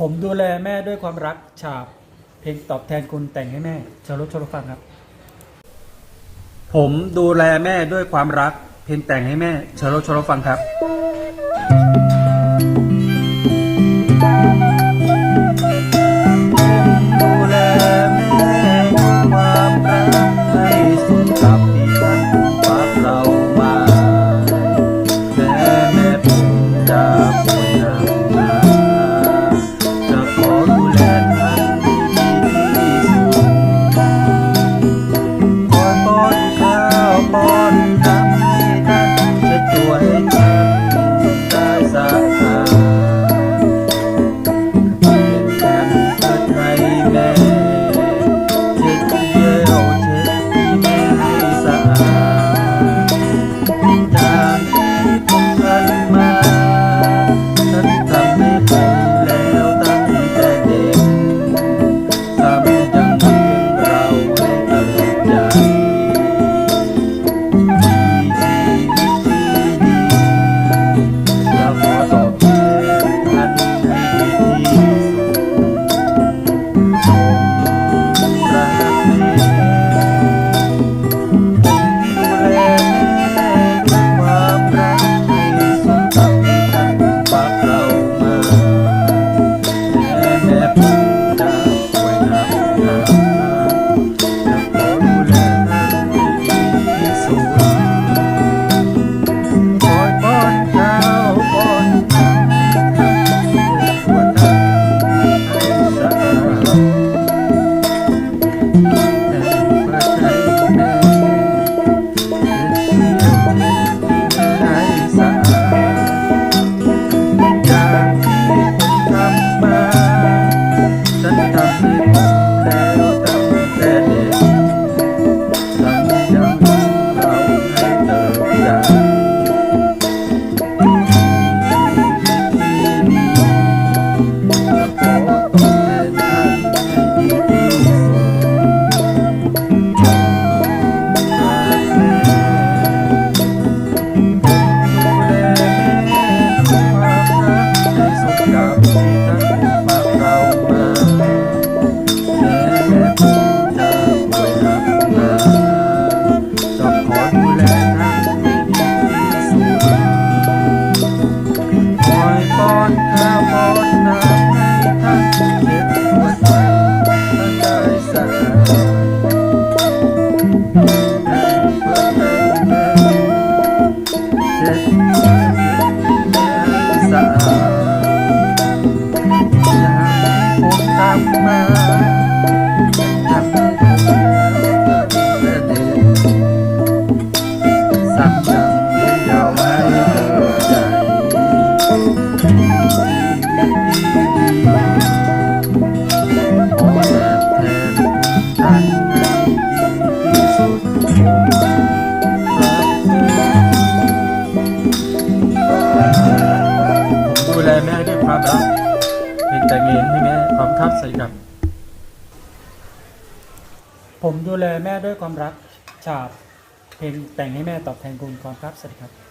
ผมดูแลแม่ด้วยความรักฉาบ เพลงตอบแทนคุณแต่งให้แม่ชาวรถชาวรถฟังครับ ผมดูแลแม่ด้วยความรัก เพลงแต่งให้แม่ชาวรถชาวรถฟังครับูแลแม่ด้วยความรัก จากเหรียญใช่ไหมผมทับใส่กับ ผมดูแลแม่ด้วยความรักฉาบเพลงแต่งให้แม่ตอบแทนคุณความครับสวัสดีครับ